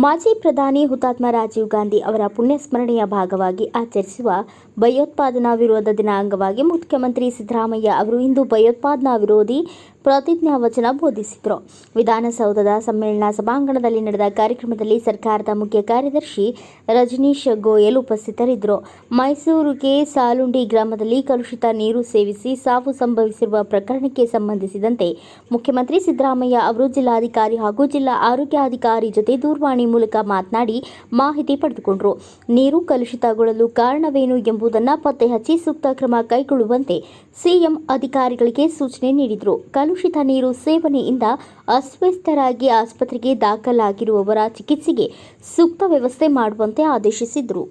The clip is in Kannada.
ಮಾಜಿ ಪ್ರಧಾನಿ ಹುತಾತ್ಮ ರಾಜೀವ್ ಗಾಂಧಿ ಅವರ ಪುಣ್ಯಸ್ಮರಣೆಯ ಭಾಗವಾಗಿ ಆಚರಿಸುವ ಭಯೋತ್ಪಾದನಾ ವಿರೋಧ ದಿನ ಅಂಗವಾಗಿ ಮುಖ್ಯಮಂತ್ರಿ ಸಿದ್ದರಾಮಯ್ಯ ಅವರು ಇಂದು ಭಯೋತ್ಪಾದನಾ ವಿರೋಧಿ ಪ್ರತಿಜ್ಞಾ ವಚನ ಬೋಧಿಸಿದರು. ವಿಧಾನಸೌಧದ ಸಮ್ಮೇಳನ ಸಭಾಂಗಣದಲ್ಲಿ ನಡೆದ ಕಾರ್ಯಕ್ರಮದಲ್ಲಿ ಸರ್ಕಾರದ ಮುಖ್ಯ ಕಾರ್ಯದರ್ಶಿ ರಜನೀಶ್ ಗೋಯಲ್ ಉಪಸ್ಥಿತರಿದ್ದರು. ಮೈಸೂರಿಗೆ ಸಾಲುಂಡಿ ಗ್ರಾಮದಲ್ಲಿ ಕಲುಷಿತ ನೀರು ಸೇವಿಸಿ ಸಾವು ಸಂಭವಿಸಿರುವ ಪ್ರಕರಣಕ್ಕೆ ಸಂಬಂಧಿಸಿದಂತೆ ಮುಖ್ಯಮಂತ್ರಿ ಸಿದ್ದರಾಮಯ್ಯ ಅವರು ಜಿಲ್ಲಾಧಿಕಾರಿ ಹಾಗೂ ಜಿಲ್ಲಾ ಆರೋಗ್ಯಾಧಿಕಾರಿ ಜೊತೆ ದೂರವಾಣಿ ಮೂಲಕ ಮಾತನಾಡಿ ಮಾಹಿತಿ ಪಡೆದುಕೊಂಡರು. ನೀರು ಕಲುಷಿತಗೊಳ್ಳಲು ಕಾರಣವೇನು ಎಂಬುದನ್ನು ಪತ್ತೆ ಹಚ್ಚಿ ಸೂಕ್ತ ಕ್ರಮ ಕೈಗೊಳ್ಳುವಂತೆ ಸಿಎಂ ಅಧಿಕಾರಿಗಳಿಗೆ ಸೂಚನೆ ನೀಡಿದರು. ಕಲುಷಿತ ನೀರು ಸೇವನೆಯಿಂದ ಅಸ್ವಸ್ಥರಾಗಿ ಆಸ್ಪತ್ರೆಗೆ ದಾಖಲಾಗಿರುವವರ ಚಿಕಿತ್ಸೆಗೆ ಸೂಕ್ತ ವ್ಯವಸ್ಥೆ ಮಾಡುವಂತೆ ಆದೇಶಿಸಿದರು.